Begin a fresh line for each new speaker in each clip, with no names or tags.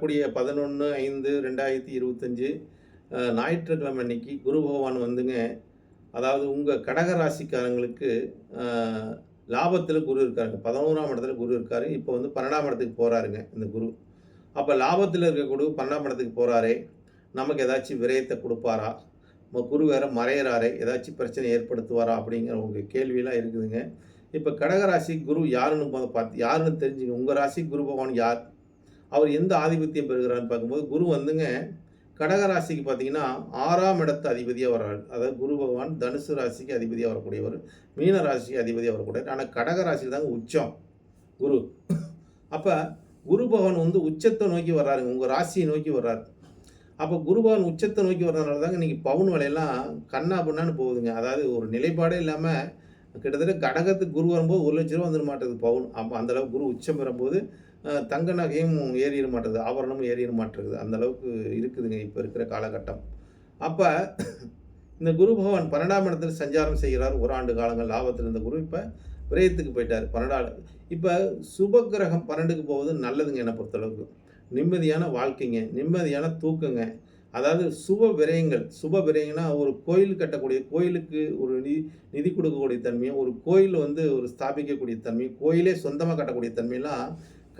கூடிய பதினொன்று ஐந்து ரெண்டாயிரத்தி இருபத்தஞ்சு ஞாயிற்றுக்கிழமை அன்னைக்கு குரு பகவான் வந்துங்க. அதாவது உங்கள் கடக ராசிக்காரங்களுக்கு லாபத்தில் குரு இருக்காருங்க. பதினோராம் இடத்துல குரு இருக்கார். இப்போ வந்து பன்னெண்டாம் இடத்துக்கு போகிறாருங்க இந்த குரு. அப்போ லாபத்தில் இருக்க குரு பன்னெண்டாம் இடத்துக்கு போகிறாரே நமக்கு ஏதாச்சும் விரயத்தை கொடுப்பாரா? நம்ம குரு வேற மறையிறாரே. ஏதாச்சும் பிரச்சனை ஏற்படுத்துவாரா? அப்படிங்கிற உங்கள் கேள்வியெல்லாம் இருக்குதுங்க. இப்போ கடகராசி குரு யாருன்னு பார்த்து யாருன்னு தெரிஞ்சுங்க. உங்கள் ராசி குரு பகவான் யார்? அவர் எந்த ஆதிபத்தியம் பெறுகிறார்னு பார்க்கும்போது குரு வந்துங்க கடக ராசிக்கு பார்த்தீங்கன்னா ஆறாம் இடத்து அதிபதியாக வர்றாரு. அதாவது குரு பகவான் தனுசு ராசிக்கு அதிபதியாக வரக்கூடியவர் மீன ராசிக்கு அதிபதியாக வரக்கூடியவர். ஆனால் கடகராசியில் தாங்க உச்சம். குரு. அப்போ குரு பகவான் வந்து உச்சத்தை நோக்கி வர்றாருங்க. உங்கள் ராசியை நோக்கி வர்றாரு. அப்போ குரு பகவான் உச்சத்தை நோக்கி வர்றதுனால தாங்க இன்றைக்கி பவுன் விலையெல்லாம் கண்ணா பண்ணான்னு போகுதுங்க. அதாவது ஒரு நிலைப்பாடே இல்லாமல் கிட்டத்தட்ட கடகத்துக்கு குரு வரும்போது ஒரு லட்ச ரூபா வந்துட மாட்டேங்குது பவுன். அப்போ அந்தளவுக்கு குரு உச்சம் பெறும்போது தங்க நகையும் ஏறிட மாட்டேது ஆபரணமும் ஏறிட மாட்டேங்குது. அந்த அளவுக்கு இருக்குதுங்க இப்போ இருக்கிற காலகட்டம். அப்போ இந்த குரு பகவான் பன்னெண்டாம் இடத்துல சஞ்சாரம் செய்கிறார் ஒரு ஆண்டு காலங்கள் லாபத்தில் இருந்த குரு இப்போ விரயத்துக்கு போயிட்டார். பன்னெண்டாள் இப்போ சுப கிரகம் பன்னெண்டுக்கு போவது நல்லதுங்க என்னை பொறுத்தளவுக்கு. நிம்மதியான வாழ்க்கைங்க நிம்மதியான தூக்கங்க. அதாவது சுப விரயங்கள் சுப விரயங்கள்னா ஒரு கோயில் கட்டக்கூடிய கோயிலுக்கு ஒரு நிதி நிதி கொடுக்கக்கூடிய தன்மையும் ஒரு கோயில் வந்து ஒரு ஸ்தாபிக்கக்கூடிய தன்மையும் கோயிலே சொந்தமாக கட்டக்கூடிய தன்மையெல்லாம்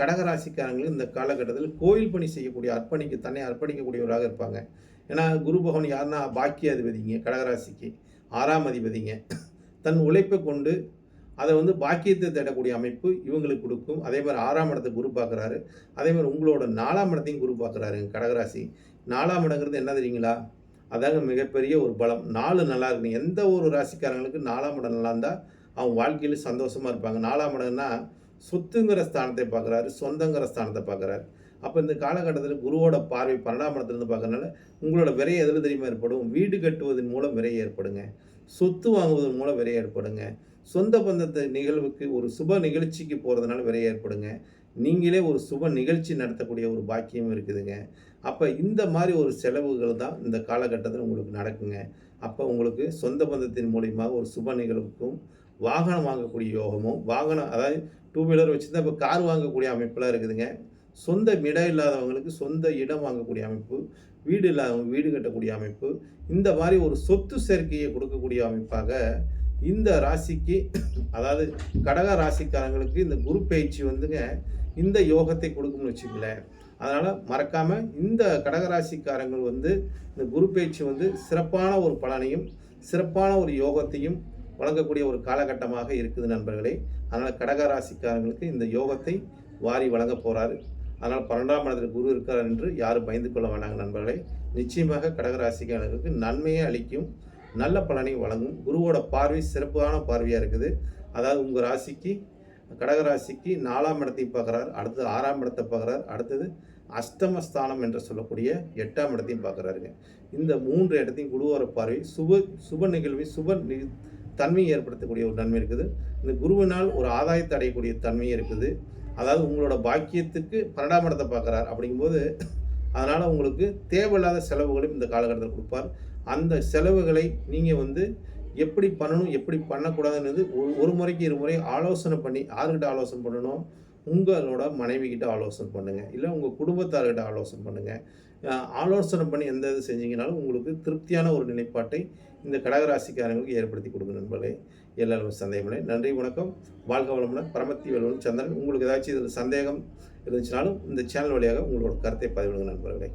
கடகராசிக்காரங்களும் இந்த காலகட்டத்தில் கோயில் பணி செய்யக்கூடிய அர்ப்பணிக்க தன்னை அர்ப்பணிக்கக்கூடியவராக இருப்பாங்க. ஏன்னா குரு பகவான் யாருன்னா பாக்கிய அதிபதிங்க கடகராசிக்கு ஆறாம் அதிபதிங்க. தன் உழைப்பை கொண்டு அதை வந்து பாக்கியத்தை தேடக்கூடிய அமைப்பு இவங்களுக்கு கொடுக்கும். அதே மாதிரி ஆறாம் இடத்தை குரு பார்க்குறாரு. அதே மாதிரி உங்களோட நாலாம் இடத்தையும் குரு பார்க்குறாருங்க கடகராசி. நாலாம் இடங்கிறது என்ன தெரியுங்களா? அதாங்க மிகப்பெரிய ஒரு பலம். நாலு நல்லா இருக்கணும். எந்த ஒரு ராசிக்காரங்களுக்கு நாலாம் இடம் நல்லா இருந்தால் அவங்க வாழ்க்கையில் சந்தோஷமாக இருப்பாங்க. நாலாம் இடம்னா சொத்துங்கிற ஸ்தானத்தை பார்க்குறாரு சொந்தங்கிற ஸ்தானத்தை பார்க்குறாரு. அப்போ இந்த காலகட்டத்தில் குருவோட பார்வை பன்னெண்டாம் இடத்துலேருந்து பார்க்கறனால உங்களோட விரைய எதில் தெரியுமா ஏற்படும்? வீடு கட்டுவதன் மூலம் விரை ஏற்படுங்க. சொத்து வாங்குவதன் மூலம் விரை ஏற்படுங்க. சொந்த பந்தத்தை நிகழ்வுக்கு ஒரு சுப நிகழ்ச்சிக்கு போகிறதுனால விரை ஏற்படுங்க. நீங்களே ஒரு சுப நிகழ்ச்சி நடத்தக்கூடிய ஒரு பாக்கியம் இருக்குதுங்க. அப்போ இந்த மாதிரி ஒரு செலவுகள் தான் இந்த காலகட்டத்தில் உங்களுக்கு நடக்குங்க. அப்போ உங்களுக்கு சொந்த பந்தத்தின் மூலியமாக ஒரு சுப நிகழ்வுக்கும் வாகனம் வாங்கக்கூடிய யோகமும் வாகனம் அதாவது டூ வீலர் வச்சு தான் இப்போ கார் வாங்கக்கூடிய அமைப்பெலாம் இருக்குதுங்க. சொந்த இடம் இல்லாதவங்களுக்கு சொந்த இடம் வாங்கக்கூடிய அமைப்பு வீடு இல்லாதவங்க வீடு கட்டக்கூடிய அமைப்பு இந்த மாதிரி ஒரு சொத்து சேர்க்கையை கொடுக்கக்கூடிய அமைப்பாக இந்த ராசிக்கு அதாவது கடக ராசிக்காரங்களுக்கு இந்த குரு பயிற்சி வந்துங்க இந்த யோகத்தை கொடுக்கும்னு வச்சுங்களேன் அதனால் மறக்காமல் இந்த கடகராசிக்காரங்கள் வந்து இந்த குரு பயிற்சி வந்து சிறப்பான ஒரு பலனையும் சிறப்பான ஒரு யோகத்தையும் வழங்கக்கூடிய ஒரு காலகட்டமாக இருக்குது நண்பர்களே. அதனால் கடகராசிக்காரங்களுக்கு இந்த யோகத்தை வாரி வழங்க போகிறாரு அதனால் பன்னெண்டாம் இடத்துல குரு இருக்கிறார் என்று யாரும் பயந்து கொள்ள வேண்டாங்க நண்பர்களே. நிச்சயமாக கடகராசிக்காரர்களுக்கு நன்மையை அளிக்கும் நல்ல பலனை வழங்கும் குருவோட பார்வை சிறப்பான பார்வையாக இருக்குது. அதாவது உங்கள் ராசிக்கு கடகராசிக்கு நாலாம் இடத்தையும் பார்க்குறார் அடுத்தது ஆறாம் இடத்தை பார்க்குறார் அடுத்தது அஷ்டமஸ்தானம் என்று சொல்லக்கூடிய எட்டாம் இடத்தையும் பார்க்குறாருங்க. இந்த மூன்று இடத்தையும் குருவோட பார்வை சுப சுப நிகழ்வை சுப நி தன்மையை ஏற்படுத்தக்கூடிய ஒரு நன்மை இருக்குது. இந்த குருவினால் ஒரு ஆதாயத்தை அடையக்கூடிய தன்மையும் இருக்குது. அதாவது உங்களோட பாக்கியத்துக்கு பன்னெண்டாம் இடத்தை பார்க்குறாரு அப்படிங்கும்போது அதனால் உங்களுக்கு தேவையில்லாத செலவுகளையும் இந்த காலகட்டத்தில் கொடுப்பார். அந்த செலவுகளை நீங்கள் வந்து எப்படி பண்ணணும் எப்படி பண்ணக்கூடாதுன்றது ஒரு ஒரு முறைக்கு இரு முறை ஆலோசனை பண்ணி யாருக்கிட்ட ஆலோசனை பண்ணணும்? உங்களோட மனைவி கிட்ட ஆலோசனை பண்ணுங்கள் இல்லை உங்கள் குடும்பத்தார்கிட்ட ஆலோசனை பண்ணுங்கள் ஆலோசனை பண்ணி எந்த இது செஞ்சீங்கனாலும் உங்களுக்கு திருப்தியான ஒரு நிலைப்பாட்டை இந்த கடகராசிக்காரங்களுக்கு ஏற்படுத்தி கொடுங்க நண்பர்களே. எல்லாரும் சந்தேகமில்லை. நன்றி வணக்கம். வாழ்க வளமுடன். பரமத்தி வேலுவன் சந்திரன். உங்களுக்கு ஏதாச்சும் இதில் சந்தேகம் இருந்துச்சுனாலும் இந்த சேனல் வழியாக உங்களோட கருத்தை பதிவிடுங்க நண்பர்களே.